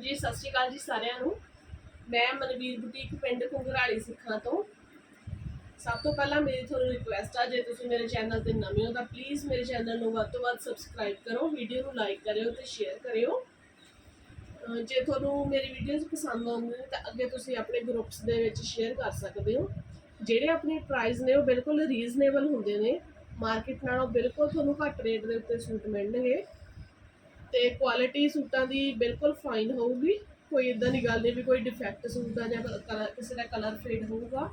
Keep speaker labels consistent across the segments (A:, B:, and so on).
A: ਜੀ, ਸਤਿ ਸ਼੍ਰੀ ਅਕਾਲ ਜੀ ਸਾਰਿਆਂ ਨੂੰ। ਮੈਂ ਮਨਵੀਰ ਬੁਟੀਕ, ਪਿੰਡ ਕੁੰਗਰਾਲੀ ਸਿੱਖਾਂ ਤੋਂ। ਸਭ ਤੋਂ ਪਹਿਲਾਂ ਮੇਰੀ ਤੁਹਾਨੂੰ ਰਿਕੁਐਸਟ ਆ, ਜੇ ਤੁਸੀਂ ਮੇਰੇ ਚੈਨਲ ਤੇ ਨਵੇਂ ਹੋ, ਤਾਂ ਪਲੀਜ਼ ਮੇਰੇ ਚੈਨਲ ਨੂੰ ਵੱਧ ਤੋਂ ਵੱਧ ਸਬਸਕ੍ਰਾਈਬ ਕਰੋ ਵੀਡੀਓ ਨੂੰ ਲਾਈਕ ਕਰਿਓ ਤੇ ਸ਼ੇਅਰ ਕਰਿਓ। ਜੇ ਤੁਹਾਨੂੰ ਮੇਰੀ ਵੀਡੀਓਜ਼ ਪਸੰਦ ਆਉਂਦੀਆਂ ਨੇ, ਤਾਂ ਅੱਗੇ ਤੁਸੀਂ ਆਪਣੇ ਗਰੁੱਪਸ ਦੇ ਵਿੱਚ ਸ਼ੇਅਰ ਕਰ ਸਕਦੇ ਹੋ। ਜਿਹੜੇ ਆਪਣੇ ਪ੍ਰਾਈਸ ਨੇ, ਉਹ ਬਿਲਕੁਲ ਰੀਜ਼ਨੇਬਲ ਹੁੰਦੇ ਨੇ। ਮਾਰਕੀਟ ਨਾਲੋਂ ਬਿਲਕੁਲ ਤੁਹਾਨੂੰ ਘੱਟ ਰੇਟ ਦੇ ਉੱਤੇ ਸੂਟ ਮਿਲਣਗੇ। ਤੇ ਕੁਆਲਿਟੀ ਸੂਟਾਂ ਦੀ ਬਿਲਕੁਲ ਫਾਈਨ ਹੋਊਗੀ। ਕੋਈ ਇਦਾਂ ਦੀ ਗੱਲ ਨਹੀਂ ਵੀ ਕੋਈ ਡਿਫੈਕਟ ਸੂਟ ਆ ਜਾਂ ਕਲਰ ਕਿਸੇ ਦਾ ਕਲਰ ਫੇਡ ਹੋਊਗਾ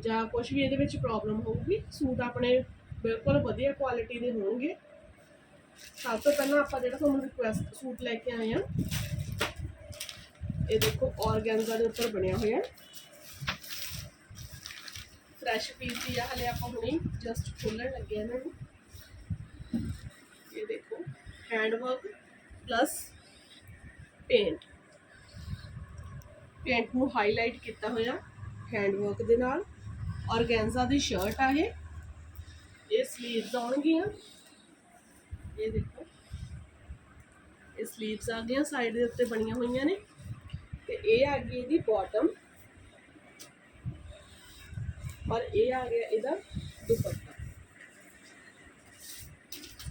A: ਜਾਂ ਕੁਝ ਵੀ ਇਹਦੇ ਵਿੱਚ ਪ੍ਰੋਬਲਮ ਹੋਊਗੀ। ਸੂਟ ਆਪਣੇ ਬਿਲਕੁਲ ਵਧੀਆ ਕੁਆਲਿਟੀ ਦੇ ਹੋਣਗੇ। ਸਭ ਤੋਂ ਪਹਿਲਾਂ ਆਪਾਂ ਜਿਹੜਾ ਤੁਹਾਨੂੰ ਰਿਕੁਐਸਟ ਸੂਟ ਲੈ ਕੇ ਆਏ ਆ ਇਹ ਦੇਖੋ ਆਰਗੈਂਜ਼ਾ ਦੇ ਉੱਪਰ ਬਣਿਆ ਹੋਇਆ ਫਰੈਸ਼ ਪੀਸ ਹੀ ਆ ਹਲੇ ਆਪਾਂ ਹੁਣੇ ਜਸਟ ਖੋਲਣ ਲੱਗੇ ਆ ਇਹਨਾਂ ਨੂੰ। Hand work plus paint paint ਨੂੰ ਹਾਈਲਾਈਟ ਕੀਤਾ ਹੋਇਆ ਹੈਂਡ ਵਰਕ ਦੇ ਨਾਲ। ਔਰਗੈਂਜ਼ਾ ਦੀ ਸ਼ਰਟ ਆ ਇਹ। ਇਹ 슬ੀਵਸ ਆਉਣਗੀਆਂ। ਇਹ ਦੇਖੋ। ਇਹ 슬ੀਵਸ ਆ ਗਈਆਂ ਸਾਈਡ ਦੇ ਉੱਤੇ ਬਣੀਆਂ ਹੋਈਆਂ ਨੇ। ਤੇ ਇਹ ਆ ਗਈ ਇਹਦੀ ਬਾਟਮ ਔਰ ਇਹ ਆ ਗਿਆ ਇਹਦਾ ਦੁਪੱਟਾ।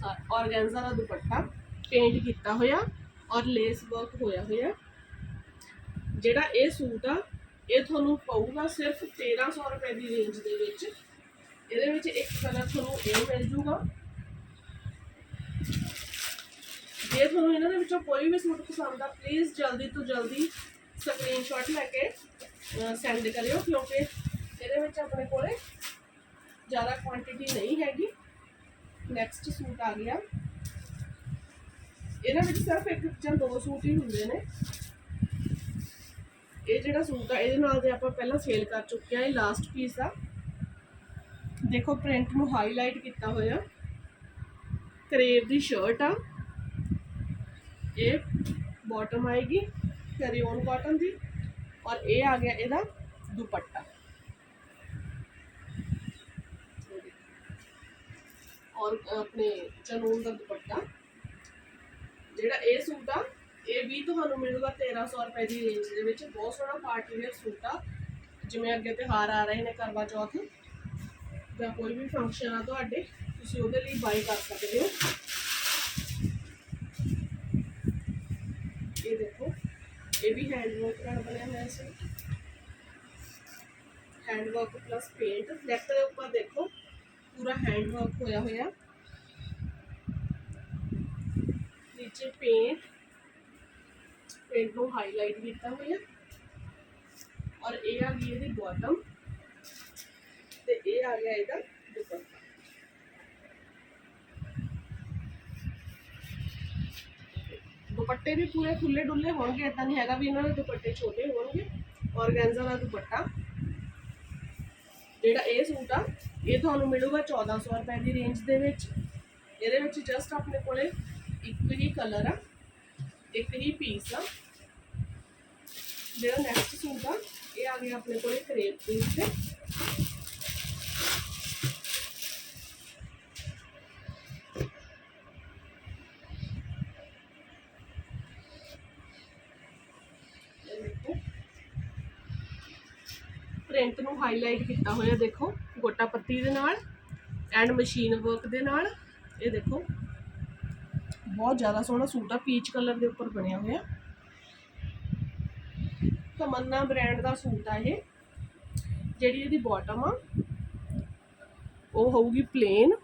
A: ਔਰਗੈਂਜ਼ਾ ਦਾ ਦੁਪੱਟਾ ਪੇਂਟ ਕੀਤਾ ਹੋਇਆ ਔਰ ਲੇਸ ਵਰਕ ਹੋਇਆ ਹੋਇਆ। ਜਿਹੜਾ ਇਹ ਸੂਟ ਆ, ਇਹ ਤੁਹਾਨੂੰ ਪਊਗਾ ਸਿਰਫ 1300 ਰੁਪਏ ਦੀ ਰੇਂਜ ਦੇ ਵਿੱਚ। ਇਹਦੇ ਵਿੱਚ ਇੱਕ ਕਲਰ ਤੁਹਾਨੂੰ ਇਹ ਮਿਲ ਜੂਗਾ। ਜੇ ਤੁਹਾਨੂੰ ਇਹਨਾਂ ਦੇ ਵਿੱਚੋਂ ਕੋਈ ਵੀ ਸੂਟ ਪਸੰਦ ਆ ਪਲੀਜ਼ ਜਲਦੀ ਤੋਂ ਜਲਦੀ ਸਕਰੀਨਸ਼ਾਟ ਲੈ ਕੇ ਸੈਂਡ ਕਰਿਓ ਕਿਉਂਕਿ ਇਹਦੇ ਵਿੱਚ ਆਪਣੇ ਕੋਲੇ ਜ਼ਿਆਦਾ ਕੁਆਂਟੀਟੀ ਨਹੀਂ ਹੈਗੀ। ਨੈਕਸਟ ਸੂਟ ਆ ਗਿਆ ਇਹਨਾਂ ਵਿੱਚ ਸਿਰਫ ਇੱਕ ਜਾਂ ਦੋ ਸੂਟ ਹੀ ਹੁੰਦੇ ਨੇ ਇਹ ਜਿਹੜਾ ਸੂਟ ਆ ਇਹਦੇ ਨਾਲ ਦੇ ਆਪਾਂ ਪਹਿਲਾਂ ਸੇਲ ਕਰ ਚੁੱਕੇ ਆ ਇਹ ਲਾਸਟ ਪੀਸ ਆ ਦੇਖੋ ਪ੍ਰਿੰਟ ਨੂੰ ਹਾਈਲਾਈਟ ਕੀਤਾ ਹੋਇਆ ਕਰੇਵ ਦੀ ਸ਼ਰਟ ਆ ਇਹ ਬਾਟਮ ਆਏਗੀ ਕੈਰੀਓਨ ਕਾਟਨ ਦੀ ਔਰ ਇਹ ਆ ਗਿਆ ਇਹਦਾ ਦੁਪੱਟਾ ਔਰ ਆਪਣੇ ਚਨੂਨ ਦਾ ਦੁਪੱਟਾ। ਜਿਹੜਾ ਇਹ ਸੂਟ ਆ, ਇਹ ਵੀ ਤੁਹਾਨੂੰ ਮਿਲੂਗਾ 1300 ਰੁਪਏ ਦੀ ਰੇਂਜ ਦੇ ਵਿੱਚ। ਬਹੁਤ ਸੋਹਣਾ ਪਾਰਟੀ ਵੇਅਰ ਸੂਟ ਆ। ਜਿਵੇਂ ਅੱਗੇ ਤਿਉਹਾਰ ਆ ਰਹੇ ਨੇ ਕਰਵਾ ਚੌਥ ਜਾਂ ਕੋਈ ਵੀ ਫੰਕਸ਼ਨ ਆ ਤੁਹਾਡੇ, ਤੁਸੀਂ ਉਹਦੇ ਲਈ ਬਾਈ ਕਰ ਸਕਦੇ ਹੋ। ਇਹ ਦੇਖੋ, ਇਹ ਵੀ ਹੈਂਡ ਵਰਕ ਨਾਲ ਬਣਿਆ ਹੋਇਆ ਸੀ hand work plus paint neck ਦੇ ਉੱਪਰ ਦੇਖੋ ਪੂਰਾ ਹੈਂਡ ਵਰਕ ਹੋਇਆ ਹੋਇਆ ਨੀਚੇ ਪੇਂਟ ਪੇਂਟ ਨੂੰ ਹਾਈਲਾਈਟ ਕੀਤਾ ਹੋਇਆ। ਔਰ ਇਹ ਆ ਗਈ ਇਹਦੀ ਬਾਟਮ ਤੇ ਇਹ ਆ ਗਿਆ ਇਹਦਾ ਦੁਪੱਟਾ। ਦੁਪੱਟੇ ਵੀ ਪੂਰੇ ਖੁੱਲੇ ਡੁੱਲੇ ਹੋਣਗੇ ਇਦਾਂ ਨਹੀਂ ਹੈਗਾ ਵੀ ਇਹਨਾਂ ਦੇ ਦੁਪੱਟੇ ਛੋਟੇ ਹੋਣਗੇ। ਔਰਗੈਂਜ਼ਾ ਦਾ ਦੁਪੱਟਾ। ਜਿਹੜਾ ਇਹ ਸੂਟ ਆ ਇਹ ਤੁਹਾਨੂੰ ਮਿਲੂਗਾ 1400 ਰੁਪਏ ਦੀ ਰੇਂਜ ਦੇ ਵਿੱਚ। ਇਹਦੇ ਵਿੱਚ ਜਸਟ ਆਪਣੇ ਕੋਲੇ ਇੱਕ ਹੀ ਕਲਰ ਆ, ਇੱਕ ਹੀ ਪੀਸ ਆ। ਜਿਹੜਾ ਨੈਕਸਟ ਸੂਟ ਆ, ਇਹ ਆ ਗਿਆ ਆਪਣੇ ਕੋਲੇ ਕਰੇਪ ਪੀਸ ਤੇ ਇਹ ਦੇਖੋ ਪ੍ਰਿੰਟ ਨੂੰ ਹਾਈਲਾਈਟ ਕੀਤਾ ਹੋਇਆ ਦੇਖੋ, ਗੋਟਾ ਪੱਤੀ ਦੇ ਨਾਲ ਐਂਡ ਮਸ਼ੀਨ ਵਰਕ ਦੇ ਨਾਲ। ਇਹ ਦੇਖੋ, ਬਹੁਤ ਜ਼ਿਆਦਾ ਸੋਹਣਾ ਸੂਟ ਆ ਪੀਚ ਕਲਰ ਦੇ ਉੱਪਰ ਬਣਿਆ ਹੋਇਆ। ਤਮੰਨਾ ਬ੍ਰਾਂਡ ਦਾ ਸੂਟ ਆ ਇਹ। ਜਿਹੜੀ ਇਹਦੀ ਬਾਟਮ ਆ, ਉਹ ਹੋਊਗੀ ਪਲੇਨ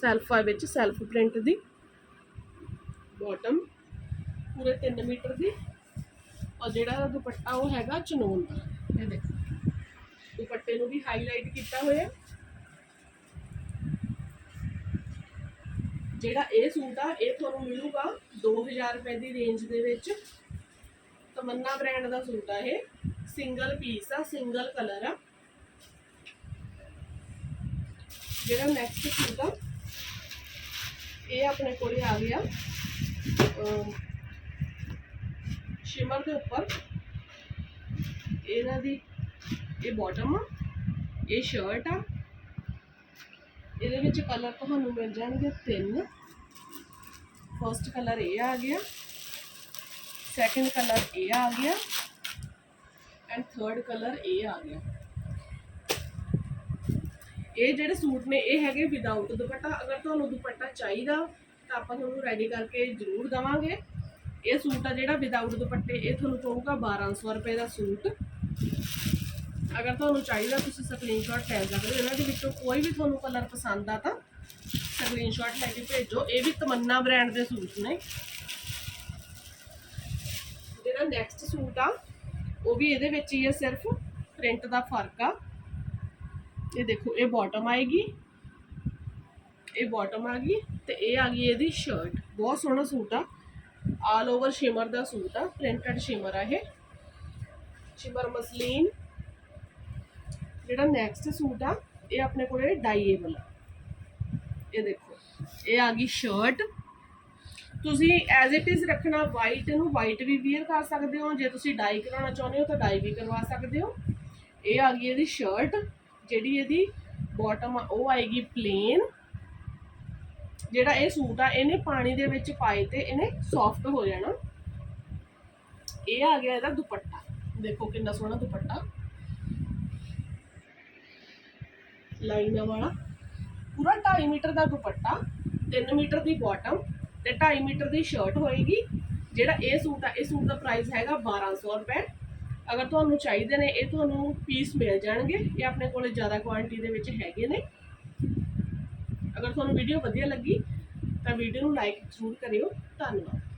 A: ਸੈਲਫ ਆ ਵਿੱਚ ਸੈਲਫ ਪ੍ਰਿੰਟ ਦੀ। ਬਾਟਮ ਪੂਰੇ 3 ਮੀਟਰ ਦੀ। ਔਰ ਜਿਹੜਾ ਇਹਦਾ ਦੁਪੱਟਾ ਉਹ ਹੈਗਾ ਚਨੋਨ ਦਾ। ਇਹ ਦੇਖੋ। ਦੁਪੱਟੇ ਨੂੰ ਵੀ ਹਾਈਲਾਈਟ ਕੀਤਾ ਹੋਇਆ ਜਿਹੜਾ ਇਹ ਸੂਟ ਆ, ਇਹ ਤੁਹਾਨੂੰ ਮਿਲੂਗਾ 2000 ਰੁਪਏ ਦੀ ਰੇਂਜ ਦੇ ਵਿੱਚ। ਤਮੰਨਾ ਬ੍ਰਾਂਡ ਦਾ ਸੂਟ ਆ ਇਹ। ਸਿੰਗਲ ਪੀਸ ਆ ਸਿੰਗਲ ਕਲਰ ਆ। ਜਿਹੜਾ ਨੈਕਸਟ ਸੂਟ ਆ, ਇਹ ਆਪਣੇ ਕੋਲੇ ਆ ਗਿਆ। ਸ਼ਿਮਰ ਦੇ ਉੱਪਰ। ਇਹਨਾਂ ਦੀ ਇਹ ਬਾਟਮ ਆ, ਇਹ ਸ਼ਰਟ ਆ। ਇਹਦੇ ਵਿੱਚ ਕਲਰ ਤੁਹਾਨੂੰ ਮਿਲ ਜਾਣਗੇ ਤਿੰਨ। ਫਰਸਟ ਕਲਰ ਇਹ ਆ ਗਿਆ ਸੈਕੰਡ ਕਲਰ ਇਹ ਆ ਗਿਆ ਐਂਡ ਥਰਡ ਕਲਰ ਇਹ ਆ ਗਿਆ। ਇਹ ਜਿਹੜੇ ਸੂਟ ਨੇ, ਇਹ ਹੈਗੇ ਵਿਦਆਊਟ ਦੁਪੱਟਾ। ਅਗਰ ਤੁਹਾਨੂੰ ਦੁਪੱਟਾ ਚਾਹੀਦਾ, ਤਾਂ ਆਪਾਂ ਤੁਹਾਨੂੰ ਰੈਡੀ ਕਰਕੇ ਜ਼ਰੂਰ ਦਵਾਂਗੇ। ਇਹ ਸੂਟ ਆ ਜਿਹੜਾ ਵਿਦਆਊਟ ਦੁਪੱਟੇ, ਇਹ ਤੁਹਾਨੂੰ ਪਊਗਾ 1200 ਰੁਪਏ ਦਾ ਸੂਟ। ਅਗਰ ਤੁਹਾਨੂੰ ਚਾਹੀਦਾ ਤੁਸੀਂ ਸਕਰੀਨਸ਼ਾਟ ਲੈ ਸਕਦੇ ਹੋ। ਇਹਨਾਂ ਦੇ ਵਿੱਚੋਂ ਕੋਈ ਵੀ ਤੁਹਾਨੂੰ ਕਲਰ ਪਸੰਦ ਆ ਤਾਂ ਸਕਰੀਨਸ਼ਾਟ ਲੈ ਕੇ ਭੇਜੋ। ਇਹ ਵੀ ਤਮੰਨਾ ਬ੍ਰਾਂਡ ਦੇ ਸੂਟ ਨੇ। ਜਿਹੜਾ ਨੈਕਸਟ ਸੂਟ ਆ, ਉਹ ਵੀ ਇਹਦੇ ਵਿੱਚ ਹੀ ਹੈ ਸਿਰਫ। ਪ੍ਰਿੰਟ ਦਾ ਫ਼ਰਕ ਆ। ਇਹ ਦੇਖੋ, ਇਹ ਬਾਟਮ ਆਏਗੀ। ਇਹ ਬਾਟਮ ਆ ਗਈ ਤੇ ਇਹ ਆ ਗਈ ਇਹਦੀ ਸ਼ਰਟ ਬਹੁਤ ਸੋਹਣਾ ਸੂਟ ਆ। ਆਲ ਓਵਰ ਸ਼ਿਮਰ ਦਾ ਸੂਟ ਆ। ਪ੍ਰਿੰਟਡ ਸ਼ਿਮਰ ਆ ਇਹ। Shimmer muslin. ਜਿਹੜਾ ਨੈਕਸਟ ਸੂਟ ਆ, ਇਹ ਆਪਣੇ ਕੋਲੇ ਡਾਈਏਬਲ ਆ। ਇਹ ਦੇਖੋ, ਇਹ ਆ ਗਈ ਸ਼ਰਟ ਤੁਸੀਂ ਐਜ਼ ਇਟ ਇਜ਼ ਰੱਖਣਾ ਵਾਈਟ ਨੂੰ ਵਾਈਟ ਵੀ ਵੇਅਰ ਕਰ ਸਕਦੇ ਹੋ। ਜੇ ਤੁਸੀਂ ਡਾਈ ਕਰਾਉਣਾ ਚਾਹੁੰਦੇ ਹੋ ਤਾਂ ਡਾਈ ਵੀ ਕਰਵਾ ਸਕਦੇ ਹੋ। ਇਹ ਆ ਗਈ ਇਹਦੀ ਸ਼ਰਟ ਜਿਹੜੀ ਇਹਦੀ ਬਾਟਮ ਆ, ਉਹ ਆਏਗੀ ਪਲੇਨ ਜਿਹੜਾ ਇਹ ਸੂਟ ਆ, ਇਹਨੇ ਪਾਣੀ ਦੇ ਵਿੱਚ ਪਾਏ ਤੇ ਇਹਨੇ ਸੌਫਟ ਹੋ ਜਾਣਾ। ਇਹ ਆ ਗਿਆ ਇਹਦਾ ਦੁਪੱਟਾ। ਦੇਖੋ ਕਿੰਨਾ ਸੋਹਣਾ ਦੁਪੱਟਾ। ਲਾਈਨਾਂ ਵਾਲਾ। ਪੂਰਾ 2.5 ਮੀਟਰ ਦਾ ਦੁਪੱਟਾ 3 ਮੀਟਰ ਦੀ ਬਾਟਮ ਤੇ 2.5 ਮੀਟਰ ਦੀ ਸ਼ਰਟ ਹੋਏਗੀ। ਜਿਹੜਾ ਇਹ ਸੂਟ ਆ, ਇਹ ਸੂਟ ਦਾ ਪ੍ਰਾਈਸ ਹੈਗਾ 1200 ਰੁਪਏ। ਅਗਰ ਤੁਹਾਨੂੰ ਚਾਹੀਦੇ ਨੇ, ਇਹ ਤੁਹਾਨੂੰ ਪੀਸ ਮਿਲ ਜਾਣਗੇ। ਇਹ ਆਪਣੇ ਕੋਲੇ ਜ਼ਿਆਦਾ ਕੁਆਂਟੀਟੀ ਦੇ ਵਿੱਚ ਹੈਗੇ ਨੇ। ਅਗਰ ਤੁਹਾਨੂੰ ਵੀਡੀਓ ਵਧੀਆ ਲੱਗੀ, ਤਾਂ ਵੀਡੀਓ ਨੂੰ ਲਾਈਕ ਜ਼ਰੂਰ ਕਰਿਓ। ਧੰਨਵਾਦ।